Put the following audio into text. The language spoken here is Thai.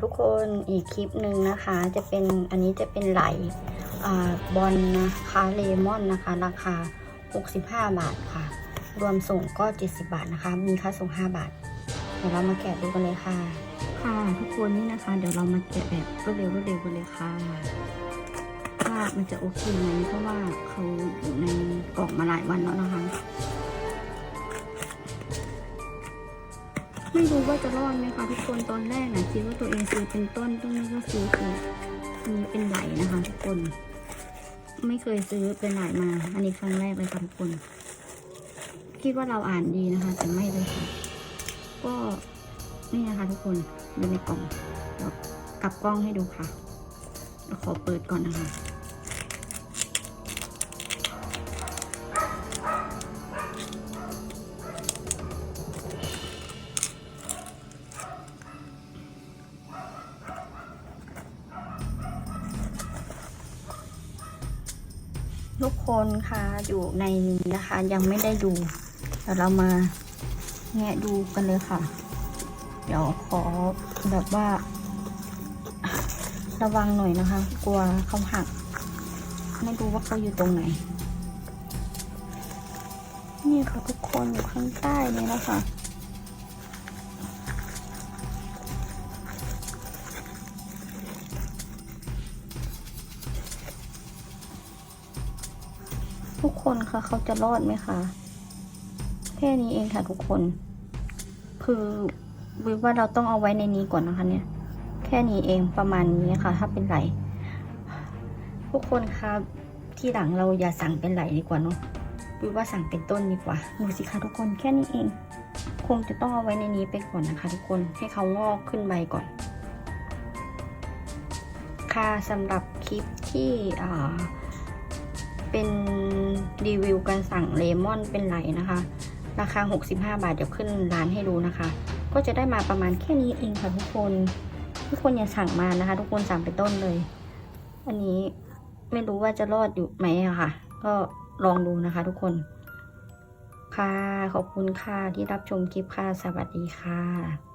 ทุกคนอีกคลิปหนึ่งนะคะ จะเป็นอันนี้จะเป็นไหลอบอลนะคะเลมอนนะคะ ราคา 65 บาทค่ะ รวมส่งก็ 70 บาทนะคะ มีค่าส่ง 5 บาท เดี๋ยวเรามาแกะดูกันเลยค่ะ ค่ะทุกคนนี่นะคะ เดี๋ยวเรามาแกะแบบรวดเร็วรวดเร็วกันเลยค่ะว่ามันจะโอเคไหมเพราะว่าเขาอยู่ในกล่องมาหลายวันแล้วนะคะ ไม่รู้ว่าจะรอดไหมคะทุกคนตอนแรกนะคิดว่าตัวเองซื้อเป็นต้นต้นนี้ก็ซื้อคืออันนี้เป็นไหลนะคะ ทุกคน ไม่เคยซื้อเป็นไหลมา อันนี้ครั้งแรกเลยค่ะทุกคน คิดว่าเราอ่านดีนะคะ แต่ไม่เลยค่ะ ก็นี่นะคะ ทุกคนอยู่ในกล่องกลับกล้องให้ดูค่ะเดี๋ยวขอเปิดก่อนนะคะ ทุกคนค่ะอยู่ในนี้นะคะ ยังไม่ได้ดูเดี๋ยวเรามาแงะดูกันเลยค่ะ เดี๋ยวขอแบบว่า ระวังหน่อยนะคะ กลัวเขาหัก ไม่รู้ว่าเขาอยู่ตรงไหน นี่ค่ะทุกคนอยู่ข้างใต้นี้นะคะ ทุกคนคะเขาจะรอดไหมคะแค่นี้เองค่ะทุกคน คือวิวว่าเราต้องเอาไว้ในนี้ก่อนนะคะเนี่ย แค่นี้เองประมาณนี้ค่ะ ถ้าเป็นไหลทุกคนคะที่หลังเราอย่าสั่งเป็นไหลดีกว่าเนาะวิวว่าสั่งเป็นต้นดีกว่าดูสิคะทุกคนแค่นี้เอง คงจะต้องเอาไว้ในนี้ไปก่อนนะคะ ทุกคนให้เขางอกขึ้นใบก่อน ค่ะสำหรับคลิปที่อ่า รีวิวการสั่งเลมอนเป็นไหลนะคะ ราคา 65 บาท เดี๋ยวขึ้นร้านให้ดูนะคะ ก็จะได้มาประมาณแค่นี้เองค่ะทุกคน ทุกคนอย่าสั่งมานะคะ ทุกคนสั่งไปต้นเลย อันนี้ไม่รู้ว่าจะรอดอยู่ไหมอะค่ะ ก็ลองดูนะคะทุกคน ค่ะ ขอบคุณค่ะที่รับชมคลิปค่ะ สวัสดีค่ะ